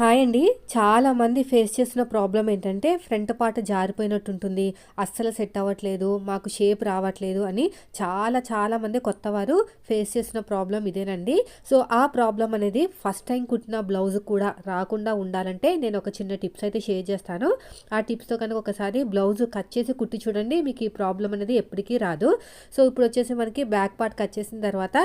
Hi అండి. చాలామంది face చేసిన ప్రాబ్లం ఏంటంటే ఫ్రంట్ పార్ట్ జారిపోయినట్టు ఉంటుంది అస్సలు సెట్ అవ్వట్లేదు మాకు షేప్ రావట్లేదు అని చాలా చాలామంది కొత్త వారు ఫేస్ చేసిన ప్రాబ్లం ఇదేనండి. సో ఆ ప్రాబ్లం అనేది ఫస్ట్ టైం కుట్టిన బ్లౌజ్ కూడా రాకుండా ఉండాలంటే నేను ఒక చిన్న టిప్స్ అయితే షేర్ చేస్తాను. ఆ టిప్స్తో కనుక ఒకసారి బ్లౌజ్ కట్ చేసి కుట్టి చూడండి మీకు ఈ ప్రాబ్లం అనేది ఎప్పటికీ రాదు. సో ఇప్పుడు వచ్చేసి మనకి బ్యాక్ పార్ట్ కట్ చేసిన తర్వాత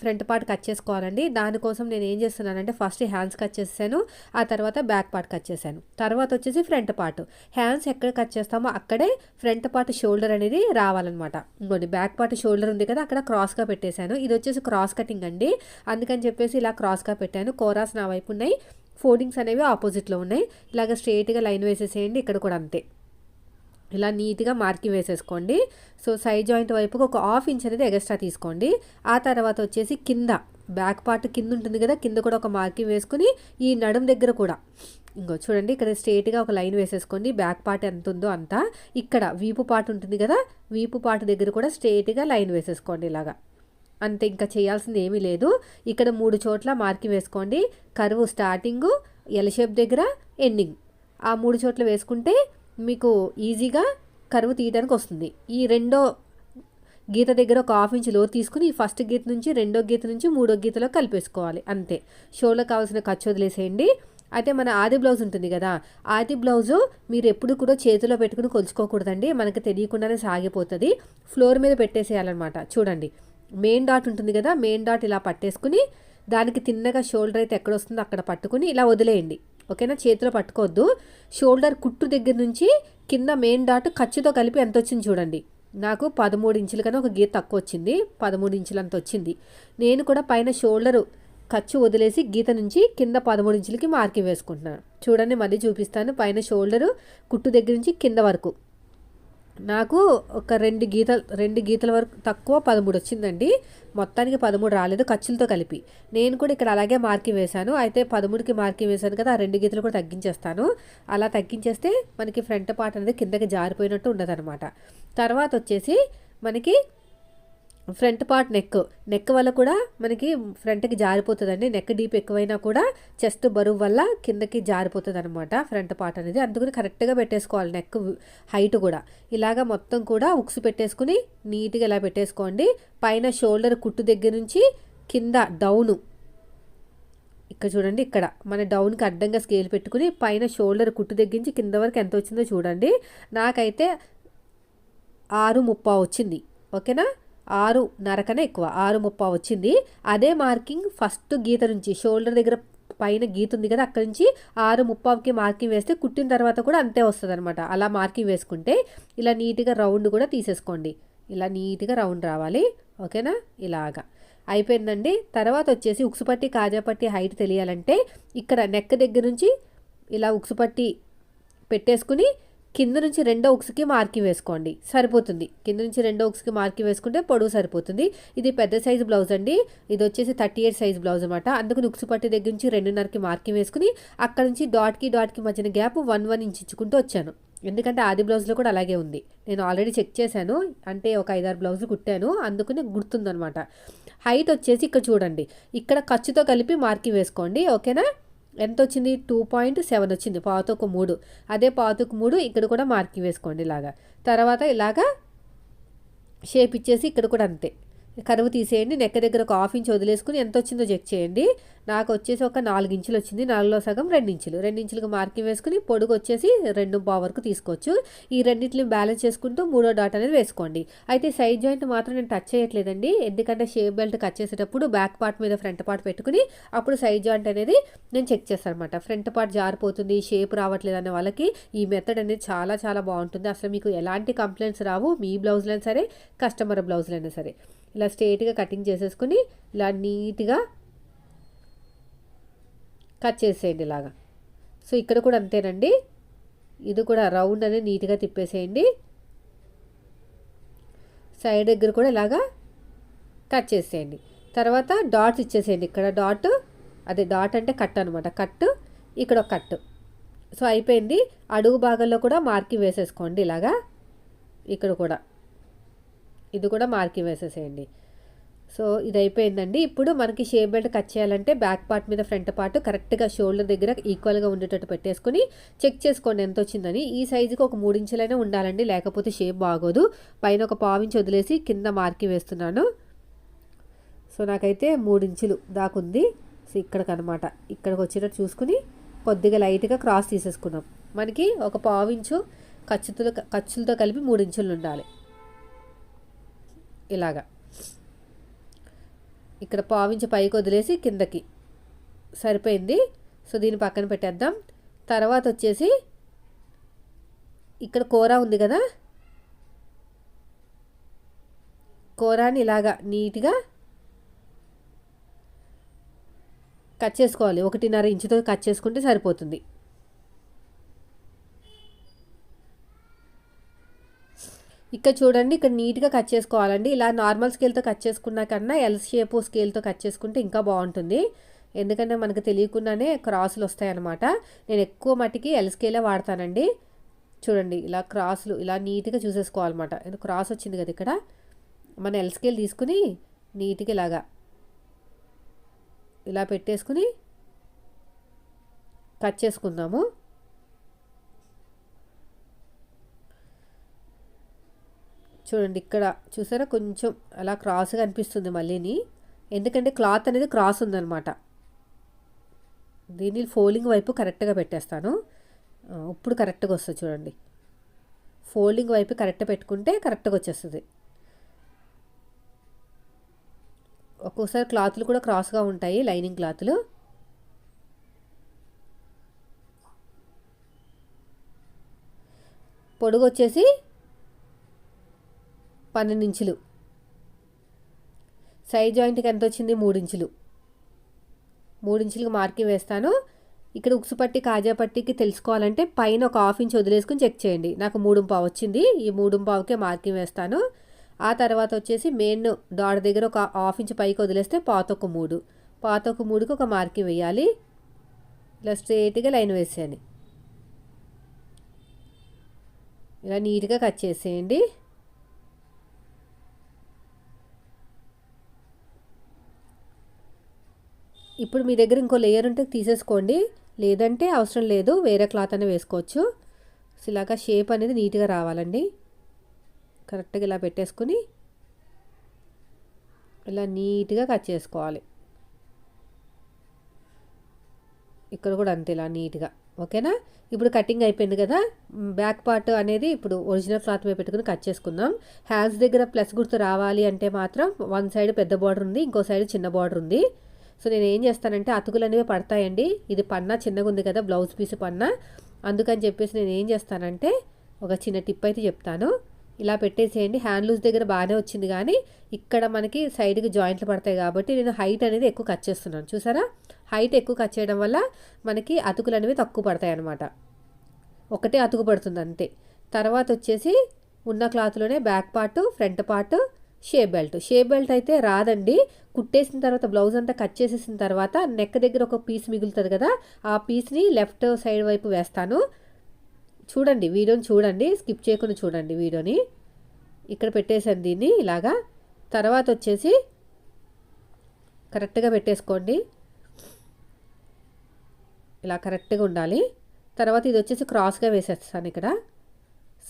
ఫ్రంట్ పార్ట్ కట్ చేసుకోవాలండి. దానికోసం నేను ఏం చేస్తున్నానంటే ఫస్ట్ హ్యాండ్స్ కట్ చేసాను ఆ తర్వాత బ్యాక్ పార్ట్ కట్ చేశాను తర్వాత వచ్చేసి ఫ్రంట్ పార్ట్. హ్యాండ్స్ ఎక్కడ కట్ చేస్తామో అక్కడే ఫ్రంట్ పార్ట్ షోల్డర్ అనేది రావాలన్నమాట. ఇంకోటి బ్యాక్ పార్ట్ షోల్డర్ ఉంది కదా అక్కడ క్రాస్గా పెట్టేశాను. ఇది వచ్చేసి క్రాస్ కటింగ్ అండి. అందుకని చెప్పేసి ఇలా క్రాస్గా పెట్టాను. కోరాస్ నా వైపు ఉన్నాయి. ఫోల్డింగ్స్ అనేవి ఆపోజిట్లో ఉన్నాయి. ఇలాగ స్ట్రేట్గా లైన్ వేసేసేయండి. ఇక్కడ కూడా అంతే. ఇలా నీట్గా మార్కింగ్ వేసేసుకోండి. సో సైడ్ జాయింట్ వైపుకి ఒక హాఫ్ ఇంచ్ అనేది ఎక్స్ట్రా తీసుకోండి. ఆ తర్వాత వచ్చేసి కింద బ్యాక్ పార్ట్ కింద ఉంటుంది కదా కింద కూడా ఒక మార్కింగ్ వేసుకుని ఈ నడుం దగ్గర కూడా. ఇంకో చూడండి ఇక్కడ స్ట్రేట్గా ఒక లైన్ వేసేసుకోండి. బ్యాక్ పార్ట్ ఎంత ఉందో అంతా. ఇక్కడ వీపు పార్ట్ ఉంటుంది కదా వీపు పార్ట్ దగ్గర కూడా స్ట్రేట్గా లైన్ వేసేసుకోండి ఇలాగా. అంతే ఇంకా చేయాల్సింది ఏమీ లేదు. ఇక్కడ మూడు చోట్ల మార్కింగ్ వేసుకోండి. కరువు స్టార్టింగు ఎల్ షేప్ దగ్గర ఎండింగ్. ఆ మూడు చోట్ల వేసుకుంటే మీకు ఈజీగా కరువు తీయడానికి వస్తుంది. ఈ రెండో గీత దగ్గర ఒక హాఫ్ ఇంచ్లో తీసుకుని ఈ ఫస్ట్ గీత నుంచి రెండో గీత నుంచి మూడో గీతలో కలిపేసుకోవాలి. అంతే. షోలో కావాల్సిన ఖర్చు వదిలేసేయండి. అయితే మన ఆది బ్లౌజ్ ఉంటుంది కదా ఆది బ్లౌజు మీరు ఎప్పుడు కూడా చేతిలో పెట్టుకుని కొలుచుకోకూడదండి. మనకి తెలియకుండానే సాగిపోతుంది. ఫ్లోర్ మీద పెట్టేసేయాలన్నమాట. చూడండి. మెయిన్ డాట్ ఉంటుంది కదా మెయిన్ డాట్ ఇలా పట్టేసుకుని దానికి తిన్నగా షోల్డర్ అయితే ఎక్కడ వస్తుందో అక్కడ పట్టుకుని ఇలా వదిలేయండి. ఓకేనా? చేతిలో పట్టుకోవద్దు. షోల్డర్ కుట్టు దగ్గర నుంచి కింద మెయిన్ డాట్ ఖర్చుతో కలిపి ఎంత వచ్చింది చూడండి. నాకు పదమూడు ఇంచులు కన్నా ఒక గీత తక్కువ వచ్చింది పదమూడు ఇంచులంత వచ్చింది నేను కూడా పైన షోల్డరు ఖర్చు వదిలేసి గీత నుంచి కింద పదమూడు ఇంచులకి మార్కింగ్ వేసుకుంటున్నాను. చూడండి మళ్ళీ చూపిస్తాను. పైన షోల్డరు కుట్టు దగ్గర నుంచి కింద వరకు. నాకు ఒక రెండు గీతలు రెండు గీతల వరకు తక్కువ పదమూడు వచ్చిందండి మొత్తానికి పదమూడు రాలేదు ఖర్చులతో కలిపి. నేను కూడా ఇక్కడ అలాగే మార్కింగ్ వేశాను. అయితే పదమూడుకి మార్కింగ్ వేశాను కదా ఆ రెండు గీతలు కూడా తగ్గించేస్తాను. అలా తగ్గించేస్తే మనకి ఫ్రంట్ పార్ట్ అనేది కిందకి జారిపోయినట్టు ఉండదన్నమాట. తర్వాత వచ్చేసి మనకి ఫ్రంట్ పార్ట్ నెక్. నెక్ వల్ల కూడా మనకి ఫ్రంట్కి జారిపోతుందండి. నెక్ డీప్ ఎక్కువైనా కూడా చెస్ట్ బరువు వల్ల కిందకి జారిపోతుంది అనమాట ఫ్రంట్ పార్ట్ అనేది. అందుకని కరెక్ట్గా పెట్టేసుకోవాలి నెక్ హైట్ కూడా. ఇలాగ మొత్తం కూడా ఉక్స్ పెట్టేసుకుని నీట్గా ఇలా పెట్టేసుకోండి. పైన షోల్డర్ కుట్టు దగ్గర నుంచి కింద డౌను. ఇక్కడ చూడండి ఇక్కడ. మన డౌన్కి అడ్డంగా స్కేల్ పెట్టుకుని పైన షోల్డర్ కుట్టు దగ్గర కింద వరకు ఎంత వచ్చిందో చూడండి. నాకైతే ఆరు ముప్పా వచ్చింది. ఓకేనా? ఆరు నరకనే ఎక్కువ ఆరు ముప్పా వచ్చింది. అదే మార్కింగ్ ఫస్ట్ గీత నుంచి షోల్డర్ దగ్గర పైన గీత ఉంది కదా అక్కడి నుంచి ఆరు ముప్పావుకి మార్కింగ్ వేస్తే కుట్టిన తర్వాత కూడా అంతే వస్తుంది అనమాట అలా మార్కింగ్ వేసుకుంటే ఇలా నీట్గా రౌండ్ కూడా తీసేసుకోండి. ఇలా నీట్గా రౌండ్ రావాలి. ఓకేనా? ఇలాగా. అయిపోయిందండి. తర్వాత వచ్చేసి ఉక్సుపట్టి కాజాపట్టి హైట్ తెలియాలంటే ఇక్కడ నెక్ దగ్గర నుంచి ఇలా ఉక్సుపట్టి పెట్టేసుకుని కింద నుంచి రెండో ఉక్స్కి మార్కింగ్ వేసుకోండి. సరిపోతుంది. కింద నుంచి రెండో ఉక్స్కి మార్కింగ్ వేసుకుంటే పొడవు సరిపోతుంది. ఇది పెద్ద సైజు బ్లౌజ్ అండి. ఇది వచ్చేసి థర్టీ ఎయిట్ సైజ్ బ్లౌజ్ అనమాట అందుకని ఉక్సు పట్టి దగ్గర నుంచి రెండున్నరకి మార్కింగ్ వేసుకుని అక్కడ నుంచి డాట్కి డాట్కి మధ్యన గ్యాప్ వన్ వన్ ఇంచ్ ఇచ్చుకుంటూ వచ్చాను. ఎందుకంటే ఆది బ్లౌజ్లో కూడా అలాగే ఉంది. నేను ఆల్రెడీ చెక్ చేశాను. అంటే ఒక ఐదారు బ్లౌజులు కుట్టాను. అందుకని గుర్తుందనమాట హైట్ వచ్చేసి ఇక్కడ చూడండి. ఇక్కడ ఖర్చుతో కలిపి మార్కింగ్ వేసుకోండి. ఓకేనా? ఎంత వచ్చింది టూ పాయింట్ సెవెన్ వచ్చింది. పాతకు మూడు. అదే పాతకు మూడు ఇక్కడ కూడా మార్కింగ్ వేసుకోండి ఇలాగా. తర్వాత ఇలాగా షేప్ ఇచ్చేసి ఇక్కడ కూడా అంతే. కరువు తీసేయండి నెక్క దగ్గర ఒక హాఫ్ ఇంచ్ వదిలేసుకుని ఎంత వచ్చిందో చెక్ చేయండి. నాకు వచ్చేసి ఒక నాలుగు ఇంచులు వచ్చింది నాలుగులో సగం రెండించులు రెండించులకు రెండు మార్కింగ్ వేసుకుని పొడుగు వచ్చేసి రెండు బా వరకు తీసుకోవచ్చు. ఈ రెండింటిని బ్యాలెన్స్ చేసుకుంటూ మూడో డాట్ అనేది వేసుకోండి. అయితే సైడ్ జాయింట్ మాత్రం నేను టచ్ చేయట్లేదండి. ఎందుకంటే షేప్ బెల్ట్ కట్ చేసేటప్పుడు బ్యాక్ పార్ట్ మీద ఫ్రంట్ పార్ట్ పెట్టుకుని అప్పుడు సైడ్ జాయింట్ అనేది నేను చెక్ చేస్తాను అనమాట ఫ్రంట్ పార్ట్ జారిపోతుంది షేప్ రావట్లేదు అనే వాళ్ళకి ఈ మెథడ్ అనేది చాలా చాలా బాగుంటుంది. అసలు మీకు ఎలాంటి కంప్లైంట్స్ రావు మీ బ్లౌజ్లైనా సరే కస్టమర్ బ్లౌజ్లైనా సరే. ఇలా స్ట్రేట్గా కటింగ్ చేసేసుకుని ఇలా నీట్గా కట్ చేసేయండి ఇలాగా. సో ఇక్కడ కూడా అంతేనండి. ఇది కూడా రౌండ్ అనేది నీట్గా తిప్పేసేయండి. సైడ్ దగ్గర కూడా ఇలాగా కట్ చేసేయండి. తర్వాత డాట్స్ ఇచ్చేసేయండి. ఇక్కడ డాట్ అదే డాట్ అంటే కట్ అనమాట కట్ ఇక్కడ ఒక కట్. సో అయిపోయింది. అడుగు భాగంలో కూడా మార్కింగ్ వేసేసుకోండి ఇలాగా. ఇక్కడ కూడా. ఇది కూడా మార్కింగ్ వేసేసేయండి. సో ఇది అయిపోయిందండి ఇప్పుడు మనకి షేప్ బెల్ట్ కట్ చేయాలంటే బ్యాక్ పార్ట్ మీద ఫ్రంట్ పార్ట్ కరెక్ట్గా షోల్డర్ దగ్గర ఈక్వల్గా ఉండేటట్టు పెట్టేసుకొని చెక్ చేసుకోండి ఎంత వచ్చిందని ఈ సైజుకి ఒక మూడించులైనా ఉండాలండి లేకపోతే షేప్ బాగోదు. పైన ఒక పావించి వదిలేసి కింద మార్కింగ్ వేస్తున్నాను. సో నాకైతే మూడించులు దాకుంది. సో ఇక్కడికనమాట. ఇక్కడికి వచ్చేటట్టు చూసుకుని కొద్దిగా లైట్గా క్రాస్ తీసేసుకున్నాం. మనకి ఒక పావించు ఖర్చుతో ఖర్చులతో కలిపి మూడు ఇంచులు ఉండాలి. ఇలాగా. ఇక్కడ పావించి పైకి వదిలేసి కిందకి. సరిపోయింది? సో దీన్ని పక్కన పెట్టేద్దాం. తర్వాత వచ్చేసి ఇక్కడ కూర ఉంది కదా? కూరని ఇలాగా నీట్గా కట్ చేసుకోవాలి. ఒకటిన్నర ఇంచుతో కట్ చేసుకుంటే సరిపోతుంది. ఇక్కడ చూడండి ఇక్కడ నీట్గా కట్ చేసుకోవాలండి. ఇలా నార్మల్ స్కేల్తో కట్ చేసుకున్న కన్నా ఎల్ షేప్ స్కేల్తో కట్ చేసుకుంటే ఇంకా బాగుంటుంది. ఎందుకంటే మనకు తెలియకుండానే క్రాసులు వస్తాయన్నమాట. నేను ఎక్కువ మట్టికి ఎల్ స్కేలే వాడతానండి. చూడండి ఇలా క్రాసులు ఇలా నీట్గా చూసేసుకోవాలన్నమాట. క్రాస్ వచ్చింది కదా ఇక్కడ. మన ఎల్ స్కేల్ తీసుకుని నీట్గా ఇలాగా ఇలా పెట్టేసుకుని కట్ చేసుకుందాము. చూడండి ఇక్కడ చూసారా? కొంచెం అలా క్రాస్గా అనిపిస్తుంది మళ్ళీని. ఎందుకంటే క్లాత్ అనేది క్రాస్ ఉందనమాట దీన్ని ఫోల్డింగ్ వైపు కరెక్ట్గా పెట్టేస్తాను. ఇప్పుడు కరెక్ట్గా వస్తుంది చూడండి. ఫోల్డింగ్ వైపు కరెక్ట్ పెట్టుకుంటే కరెక్ట్గా వచ్చేస్తుంది. ఒక్కోసారి క్లాత్లు కూడా క్రాస్గా ఉంటాయి లైనింగ్ క్లాత్లు. పొడుగు వచ్చేసి పన్నెండు ఇంచులు సైడ్ జాయింట్కి ఎంత వచ్చింది మూడు ఇంచులు మూడు ఇంచులకు మార్కింగ్ వేస్తాను. ఇక్కడ ఉక్సు పట్టి కాజా పట్టికి తెలుసుకోవాలంటే పైన ఒక హాఫ్ ఇంచ్ వదిలేసుకుని చెక్ చేయండి. నాకు మూడు పావు వచ్చింది. ఈ మూడు పావుకే మార్కింగ్ వేస్తాను. ఆ తర్వాత వచ్చేసి మెయిన్ డాట్ దగ్గర ఒక హాఫ్ ఇంచ్ పైకి వదిలేస్తే పాతొక మూడు. పాతొక మూడుకి ఒక మార్కింగ్ వేయాలి. ఇలా స్ట్రేట్గా లైన్ వేసేయండి. ఇలా నీట్గా కట్ చేసేయండి. ఇప్పుడు మీ దగ్గర ఇంకో లేయర్ ఉంటే తీసేసుకోండి. లేదంటే అవసరం లేదు వేరే క్లాత్ అనే వేసుకోవచ్చు. ఇలాగా షేప్ అనేది నీట్గా రావాలండి. కరెక్ట్గా ఇలా పెట్టేసుకుని ఇలా నీట్గా కట్ చేసుకోవాలి. ఇక్కడ కూడా అంతే ఇలా నీట్గా. ఓకేనా? ఇప్పుడు కటింగ్ అయిపోయింది కదా? బ్యాక్ పార్ట్ అనేది ఇప్పుడు ఒరిజినల్ క్లాత్ మీద పెట్టుకుని కట్ చేసుకుందాం. హ్యాండ్స్ దగ్గర ప్లస్ గుర్తు రావాలి అంటే మాత్రం వన్ సైడ్ పెద్ద బార్డర్ ఉంది ఇంకో సైడ్ చిన్న బార్డర్ ఉంది. సో నేను ఏం చేస్తానంటే అతుకులు అనేవి పడతాయండి. ఇది పన్నా చిన్నగా ఉంది కదా బ్లౌజ్ పీస్ పన్నా. అందుకని చెప్పేసి నేను ఏం చేస్తానంటే ఒక చిన్న టిప్ అయితే చెప్తాను. ఇలా పెట్టేసేయండి. హ్యాండ్ లూజ్ దగ్గర బాగానే వచ్చింది కానీ ఇక్కడ మనకి సైడ్కి జాయింట్లు పడతాయి కాబట్టి నేను హైట్ అనేది ఎక్కువ కట్ చేస్తున్నాను. చూసారా? హైట్ ఎక్కువ కట్ చేయడం వల్ల మనకి అతుకులు అనేవి తక్కువ పడతాయి అన్నమాట. ఒకటే అతుకు పడుతుంది అంతే. తర్వాత వచ్చేసి ఉన్న క్లాత్లోనే back part front part shape belt. Shape belt అయితే రాదండి. కుట్టేసిన తర్వాత బ్లౌజ్ అంతా కట్ చేసేసిన తర్వాత నెక్ దగ్గర ఒక పీస్ మిగులుతుంది కదా ఆ పీస్ని లెఫ్ట్ సైడ్ వైపు వేస్తాను. చూడండి వీడియోని చూడండి. స్కిప్ చేయకుండా చూడండి వీడియోని. ఇక్కడ పెట్టేసాను దీన్ని ఇలాగా. తర్వాత వచ్చేసి కరెక్ట్గా పెట్టేసుకోండి. ఇలా కరెక్ట్గా ఉండాలి. తర్వాత ఇది వచ్చేసి క్రాస్గా వేసేస్తాను ఇక్కడ.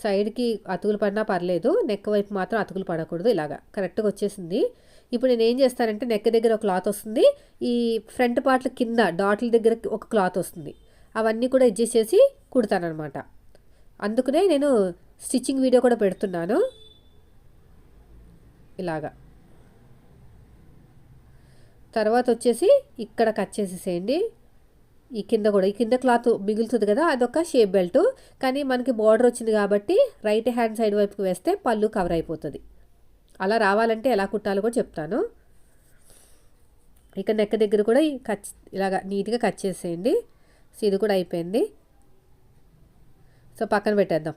సైడ్కి అతుకులు పడినా పర్లేదు నెక్ వైపు మాత్రం అతుకులు పడకూడదు ఇలాగా. కరెక్ట్గా వచ్చేసింది. ఇప్పుడు నేను ఏం చేస్తానంటే నెక్ దగ్గర ఒక క్లాత్ వస్తుంది. ఈ ఫ్రంట్ పార్ట్ల కింద డాట్ల దగ్గర ఒక క్లాత్ వస్తుంది. అవన్నీ కూడా అడ్జస్ట్ చేసి కుడతానమాట అందుకనే నేను స్టిచ్చింగ్ వీడియో కూడా పెడుతున్నాను. ఇలాగా. తర్వాత వచ్చేసి ఇక్కడ కట్ చేసేసేయండి. ఈ కింద కూడా ఈ కింద క్లాత్ మిగులుతుంది కదా అదొక షేప్ బెల్ట్. కానీ మనకి బార్డర్ వచ్చింది కాబట్టి రైట్ హ్యాండ్ సైడ్ వైపుకి వేస్తే పళ్ళు కవర్ అయిపోతుంది. అలా రావాలంటే ఎలా కుట్టాలో కూడా చెప్తాను. ఇక నెక్క దగ్గర కూడా కట్ ఇలాగా నీట్గా కట్ చేసేయండి. సో ఇది కూడా అయిపోయింది. సో పక్కన పెట్టేద్దాం.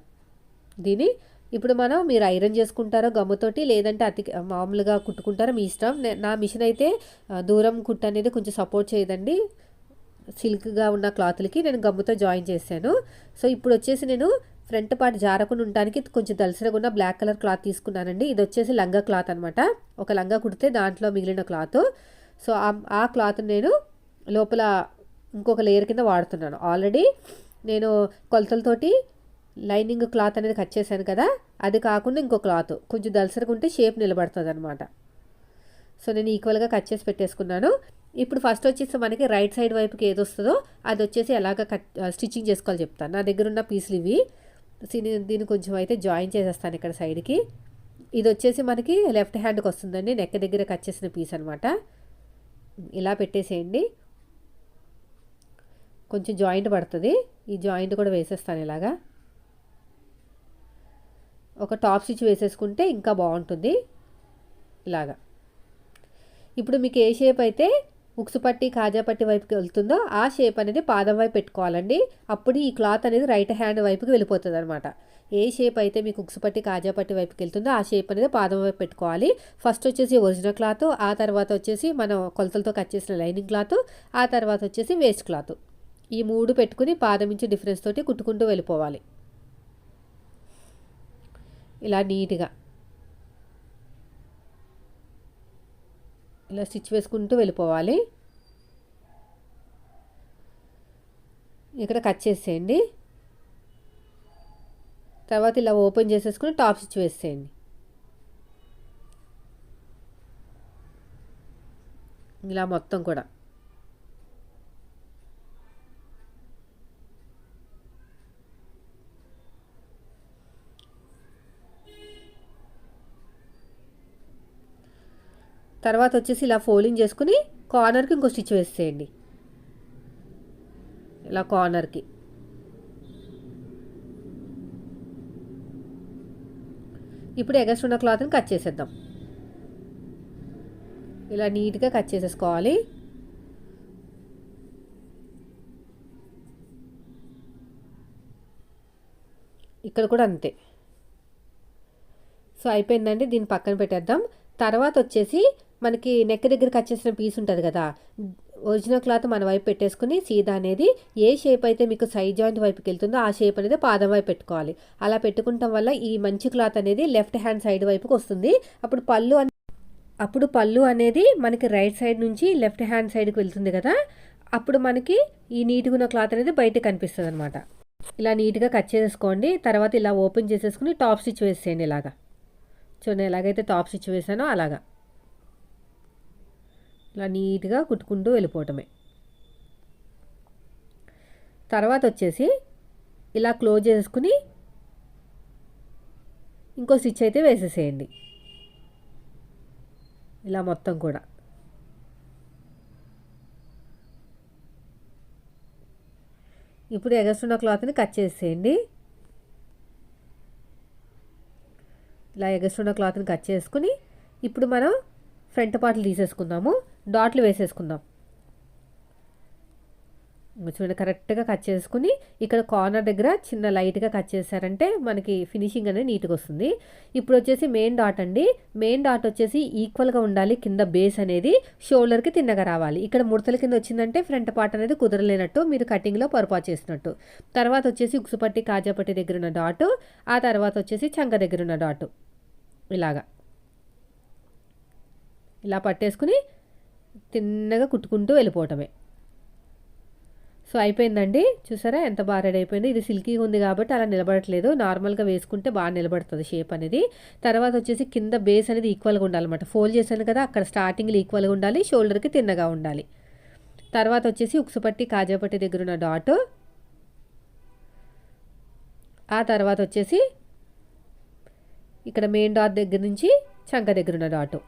దీన్ని ఇప్పుడు మనం మీరు ఐరన్ చేసుకుంటారో గమ్ముతోటి లేదంటే అతి మామూలుగా కుట్టుకుంటారో మీ ఇష్టం. నా మిషన్ అయితే దూరం కుట్టు అనేది కొంచెం సపోర్ట్ చేయదండి. సిల్క్గా ఉన్న క్లాత్లకి నేను గమ్ముతో జాయిన్ చేశాను. సో ఇప్పుడు వచ్చేసి నేను ఫ్రంట్ పార్ట్ జారకుండా ఉండడానికి కొంచెం దలసరగా ఉన్న బ్లాక్ కలర్ క్లాత్ తీసుకున్నానండి. ఇది వచ్చేసి లంగా క్లాత్ అనమాట ఒక లంగా కుడితే దాంట్లో మిగిలిన క్లాత్. సో ఆ క్లాత్ నేను లోపల ఇంకొక లేయర్ కింద వాడుతున్నాను. ఆల్రెడీ నేను కొలతలతోటి లైనింగ్ క్లాత్ అనేది కట్ చేశాను కదా అది కాకుండా ఇంకో క్లాత్. కొంచెం దలసరగా ఉంటే షేప్ నిలబడుతుంది అనమాట సో నేను ఈక్వల్గా కట్ చేసి పెట్టేసుకున్నాను. ఇప్పుడు ఫస్ట్ వచ్చేసి మనకి రైట్ సైడ్ వైపుకి ఏది వస్తుందో అది వచ్చేసి ఎలాగ కట్ స్టిచ్చింగ్ చేసుకోవాలి చెప్తాను. నా దగ్గర ఉన్న పీసులు ఇవి. దీన్ని కొంచెం అయితే జాయిన్ చేసేస్తాను ఇక్కడ సైడ్కి ఇది వచ్చేసి మనకి లెఫ్ట్ హ్యాండ్కి వస్తుందండి. నెక్ దగ్గర కట్ చేసిన పీస్ అనమాట ఇలా పెట్టేసేయండి. కొంచెం జాయింట్ పడుతుంది. ఈ జాయింట్ కూడా వేసేస్తాను ఇలాగా. ఒక టాప్ స్టిచ్ వేసేసుకుంటే ఇంకా బాగుంటుంది. ఇలాగా. ఇప్పుడు మీకు ఏ షేప్ అయితే ఉక్సుపట్టి కాజాపట్టి వైపుకి వెళ్తుందో ఆ షేప్ అనేది పాదం వైపు పెట్టుకోవాలండి. అప్పుడు ఈ క్లాత్ అనేది రైట్ హ్యాండ్ వైపుకి వెళ్ళిపోతుంది అనమాట ఏ షేప్ అయితే మీకు ఉక్సుపట్టి కాజాపట్టి వైపుకి వెళ్తుందో ఆ షేప్ అనేది పాదం వైపు పెట్టుకోవాలి. ఫస్ట్ వచ్చేసి ఒరిజినల్ క్లాత్ ఆ తర్వాత వచ్చేసి మనం కొలతలతో కట్ చేసిన లైనింగ్ క్లాత్ ఆ తర్వాత వచ్చేసి వేస్ట్ క్లాత్ ఈ మూడు పెట్టుకుని పాదం నుంచి డిఫరెన్స్ తోటి కుట్టుకుంటూ వెళ్ళిపోవాలి. ఇలా నీట్గా ఇలా స్టిచ్ వేసుకుంటూ వెళ్ళిపోవాలి. ఇక్కడ కట్ చేసేయండి. తర్వాత ఇలా ఓపెన్ చేసేసుకుని టాప్ స్టిచ్ వేసేయండి. ఇలా మొత్తం కూడా. తర్వాత వచ్చేసి ఇలా ఫోల్డింగ్ చేసుకుని కార్నర్కి ఇంకో స్టిచ్ వేసేయండి. ఇలా కార్నర్కి. ఇప్పుడు ఎగస్ట్ ఉన్న క్లాత్ని కట్ చేసేద్దాం. ఇలా నీట్గా కట్ చేసేసుకోవాలి. ఇక్కడ కూడా అంతే. సో అయిపోయిందండి దీన్ని పక్కన పెట్టేద్దాం. తర్వాత వచ్చేసి మనకి నెక్ దగ్గర కట్ చేసిన పీస్ ఉంటుంది కదా ఒరిజినల్ క్లాత్ మన వైపు పెట్టేసుకుని సీదా అనేది ఏ షేప్ అయితే మీకు సైడ్ జాయింట్ వైపుకి వెళ్తుందో ఆ షేప్ అనేది పాదం వైపు పెట్టుకోవాలి. అలా పెట్టుకుంటాం వల్ల ఈ మంచి క్లాత్ అనేది లెఫ్ట్ హ్యాండ్ సైడ్ వైపుకి వస్తుంది. అప్పుడు పళ్ళు అప్పుడు పళ్ళు అనేది మనకి రైట్ సైడ్ నుంచి లెఫ్ట్ హ్యాండ్ సైడ్కి వెళ్తుంది కదా అప్పుడు మనకి ఈ నీట్గా ఉన్న క్లాత్ అనేది బయట కనిపిస్తుంది అనమాట ఇలా నీట్గా కట్ చేసేసుకోండి తర్వాత ఇలా ఓపెన్ చేసేసుకుని టాప్ స్టిచ్ వేసేయండి ఇలాగా. చూడండి ఎలాగైతే టాప్ స్టిచ్ వేసానో అలాగా. ఇలా నీట్గా కుట్టుకుంటూ వెళ్ళిపోవటమే. తర్వాత వచ్చేసి ఇలా క్లోజ్ చేసుకుని ఇంకో స్టిచ్ అయితే వేసేసేయండి. ఇలా మొత్తం కూడా. ఇప్పుడు ఎగస్తున్న క్లాత్ని కట్ చేసేయండి. ఇలా ఎగస్తున్న క్లాత్ని కట్ చేసుకుని ఇప్పుడు మనం ఫ్రంట్ పార్ట్లు తీసేసుకుందాము డాట్లు వేసేసుకుందాం. చూడండి కరెక్ట్గా కట్ చేసుకుని ఇక్కడ కార్నర్ దగ్గర చిన్న లైట్గా కట్ చేశారంటే మనకి ఫినిషింగ్ అనేది నీట్గా వస్తుంది. ఇప్పుడు వచ్చేసి మెయిన్ డాట్ అండి. మెయిన్ డాట్ వచ్చేసి ఈక్వల్గా ఉండాలి కింద బేస్ అనేది షోల్డర్కి తిన్నగా రావాలి. ఇక్కడ ముడతల కింద వచ్చిందంటే ఫ్రంట్ పార్ట్ అనేది కుదరలేనట్టు మీరు కటింగ్లో పొరపాటు చేసినట్టు. తర్వాత వచ్చేసి ఉక్సుపట్టి కాజాపట్టి దగ్గర ఉన్న డాట్ ఆ తర్వాత వచ్చేసి చంక దగ్గర ఉన్న డాట్. ఇలాగా. ఇలా పట్టేసుకుని తిన్నగా కుట్టుకుంటూ వెళ్ళిపోవటమే. సో అయిపోయిందండి. చూసారా? ఎంత బాగా రెడీ అయిపోయింది. ఇది సిల్కీగా ఉంది కాబట్టి అలా నిలబడట్లేదు. నార్మల్గా వేసుకుంటే బాగా నిలబడుతుంది షేప్ అనేది. తర్వాత వచ్చేసి కింద బేస్ అనేది ఈక్వల్గా ఉండాలన్నమాట ఫోల్డ్ చేశాను కదా అక్కడ స్టార్టింగ్లో ఈక్వల్గా ఉండాలి షోల్డర్కి తిన్నగా ఉండాలి. తర్వాత వచ్చేసి ఉక్సుపట్టి కాజాపట్టి దగ్గర ఉన్న డాట్. ఆ తర్వాత వచ్చేసి ఇక్కడ మెయిన్ డాట్ దగ్గర నుంచి చంక దగ్గర ఉన్న డాటు.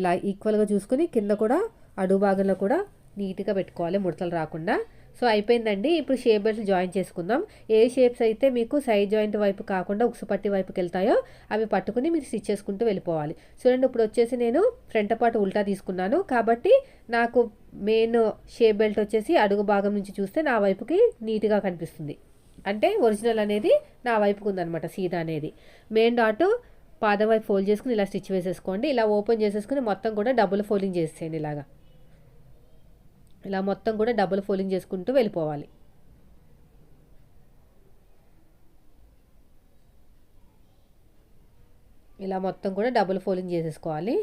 ఇలా ఈక్వల్గా చూసుకుని కింద కూడా అడుగు భాగంలో కూడా నీట్గా పెట్టుకోవాలి ముడతలు రాకుండా. సో అయిపోయిందండి. ఇప్పుడు షేప్ బెల్ట్ జాయిన్ చేసుకుందాం. ఏ షేప్స్ అయితే మీకు సైడ్ జాయింట్ వైపు కాకుండా ఉక్సుపట్టి వైపుకి వెళ్తాయో అవి పట్టుకుని మీరు స్టిచ్ చేసుకుంటూ వెళ్ళిపోవాలి. చూడండి ఇప్పుడు వచ్చేసి నేను ఫ్రంట్ పార్ట్ ఉల్టా తీసుకున్నాను. కాబట్టి నాకు మెయిన్ షేప్ బెల్ట్ వచ్చేసి అడుగు భాగం నుంచి చూస్తే నా వైపుకి నీట్గా కనిపిస్తుంది. అంటే ఒరిజినల్ అనేది నా వైపుకు ఉందనమాట సీదా అనేది. మెయిన్ డాట్ పాదం వైపు ఫోల్డ్ చేసుకుని ఇలా స్టిచ్ వేసేసుకోండి. ఇలా ఓపెన్ చేసేసుకుని మొత్తం కూడా డబుల్ ఫోల్డింగ్ చేసేయండి ఇలాగా. ఇలా మొత్తం కూడా డబుల్ ఫోల్డింగ్ చేసుకుంటూ వెళ్ళిపోవాలి. ఇలా మొత్తం కూడా డబుల్ ఫోల్డింగ్ చేసేసుకోవాలి.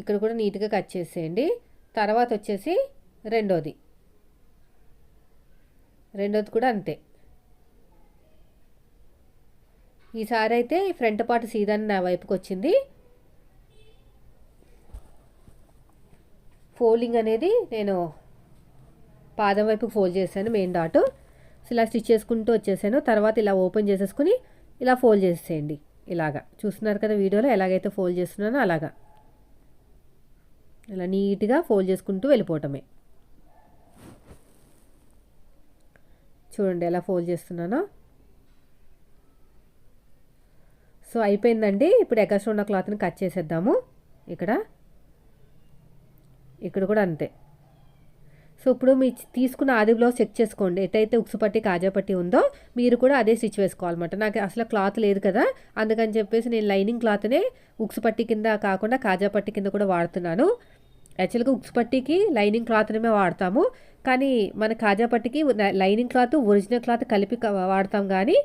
ఇక్కడ కూడా నీట్గా కట్ చేసేయండి. తర్వాత వచ్చేసి రెండోది. రెండోది కూడా అంతే. ఈసారి అయితే ఫ్రంట్ పార్ట్ సీదాన్ని నా వైపుకి వచ్చింది. ఫోల్డింగ్ అనేది నేను పాదం వైపు ఫోల్డ్ చేశాను మెయిన్ డాట్ సో ఇలా స్టిచ్ చేసుకుంటూ వచ్చేసాను. తర్వాత ఇలా ఓపెన్ చేసేసుకుని ఇలా ఫోల్డ్ చేసేయండి. ఇలాగా. చూస్తున్నారు కదా వీడియోలో ఎలాగైతే ఫోల్డ్ చేస్తున్నానో అలాగా. ఇలా నీట్గా ఫోల్డ్ చేసుకుంటూ వెళ్ళిపోవటమే. చూడండి ఎలా ఫోల్డ్ చేస్తున్నానో. సో అయిపోయిందండి. ఇప్పుడు ఎగస్ట్రా ఉన్న క్లాత్ని కట్ చేసేద్దాము. ఇక్కడ. ఇక్కడ కూడా అంతే. సో ఇప్పుడు మీ తీసుకున్న ఆది బ్లౌజ్ చెక్ చేసుకోండి. ఎటైతే ఉక్సుపట్టి పట్టి కాజా పట్టి ఉందో మీరు కూడా అదే స్టిచ్ వేసుకోవాలన్నమాట. నాకు అసలు క్లాత్ లేదు కదా. అందుకని చెప్పేసి నేను లైనింగ్ క్లాత్నే ఉక్సుపట్టి కింద కాకుండా కాజా పట్టి కింద కూడా వాడుతున్నాను. యాక్చువల్గా ఉక్సుపట్టికి లైనింగ్ క్లాత్నే వాడతాము. కానీ మన కాజా పట్టికి లైనింగ్ క్లాత్ ఒరిజినల్ క్లాత్ కలిపి వాడతాం కానీ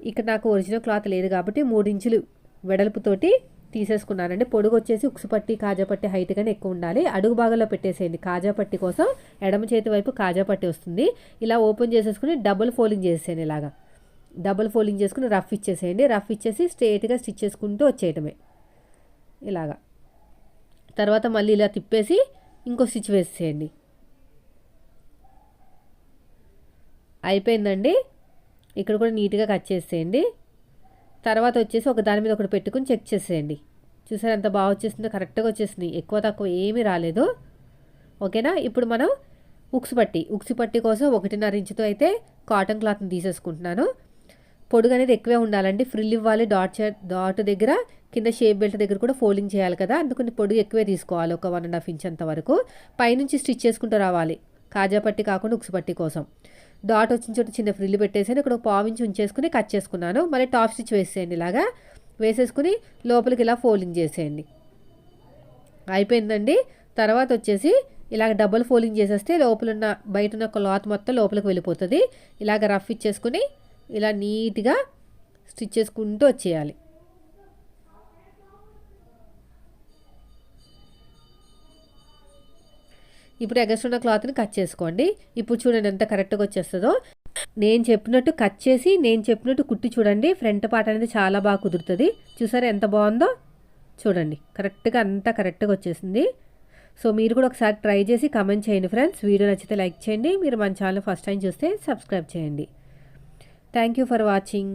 ఇక్కడ నాకు ఒరిజినల్ క్లాత్ లేదు కాబట్టి మూడించులు వెడల్పుతోటి తీసేసుకున్నానండి. పొడుగు వచ్చేసి ఉక్సుపట్టి కాజాపట్టి హైట్ కానీ ఎక్కువ ఉండాలి. అడుగు భాగంలో పెట్టేసేయండి. కాజాపట్టి కోసం ఎడమ చేతి వైపు కాజాపట్టి వస్తుంది. ఇలా ఓపెన్ చేసేసుకుని డబుల్ ఫోల్డింగ్ చేసేయండి ఇలాగా. డబుల్ ఫోల్డింగ్ చేసుకుని రఫ్ ఇచ్చేసేయండి. రఫ్ ఇచ్చేసి స్ట్రేట్గా స్టిచ్ చేసుకుంటూ వచ్చేయటమే. ఇలాగా. తర్వాత మళ్ళీ ఇలా తిప్పేసి ఇంకో స్టిచ్ వేసేయండి అయిపోయిందండి. ఇక్కడ కూడా నీట్గా కట్ చేసేయండి. తర్వాత వచ్చేసి ఒక దాని మీద ఒకటి పెట్టుకుని చెక్ చేసేయండి. చూసారు ఎంత బాగా వచ్చేసిందో కరెక్ట్గా వచ్చేసింది ఎక్కువ తక్కువ ఏమీ రాలేదు. ఓకేనా? ఇప్పుడు మనం ఉక్స్ పట్టి ఉక్స్ పట్టి కోసం ఒకటిన్నర ఇంచుతో అయితే కాటన్ క్లాత్ని తీసేసుకుంటున్నాను. పొడుగు అనేది ఎక్కువే ఉండాలండి. ఫ్రిల్ ఇవ్వాలి డాట్ డాట్ దగ్గర కింద షేప్ బెల్ట్ దగ్గర కూడా ఫోల్డింగ్ చేయాలి కదా. అందుకని పొడుగు ఎక్కువే తీసుకోవాలి ఒక వన్ అండ్ హాఫ్ ఇంచ్ అంత వరకు. పైనుంచి స్టిచ్ చేసుకుంటూ రావాలి. కాజా పట్టి కాకుండా ఉక్సు పట్టి కోసం. డాట్ వచ్చిన చోట చిన్న ఫ్రిల్ పెట్టేసాను ఇక్కడ పావించి ఉంచేసుకుని కట్ చేసుకున్నాను. మళ్ళీ టాప్ స్టిచ్ వేసేయండి ఇలాగా. వేసేసుకుని లోపలికి ఇలా ఫోల్డింగ్ చేసేయండి. అయిపోయిందండి. తర్వాత వచ్చేసి ఇలాగ డబుల్ ఫోల్డింగ్ చేసేస్తే లోపల ఉన్న బయట ఉన్న క్లాత్ మొత్తం లోపలికి వెళ్ళిపోతుంది. ఇలాగ రఫ్ ఇచ్చేసుకుని ఇలా నీట్గా స్టిచ్ చేసుకుంటూ వచ్చేయాలి. ఇప్పుడు ఎగస్ట్రున్న క్లాత్ని కట్ చేసుకోండి. ఇప్పుడు చూడండి ఎంత కరెక్ట్గా వచ్చేస్తుందో. నేను చెప్పినట్టు కట్ చేసి నేను చెప్పినట్టు కుట్టి చూడండి. ఫ్రంట్ పార్ట్ అనేది చాలా బాగా కుదురుతుంది. చూసారా ఎంత బాగుందో? చూడండి. కరెక్ట్గా అంతా కరెక్ట్గా వచ్చేసింది. సో మీరు కూడా ఒకసారి ట్రై చేసి కమెంట్ చేయండి ఫ్రెండ్స్. వీడియో నచ్చితే లైక్ చేయండి. మీరు మన ఛానల్ ఫస్ట్ టైం చూస్తే సబ్స్క్రైబ్ చేయండి. Thank you for watching.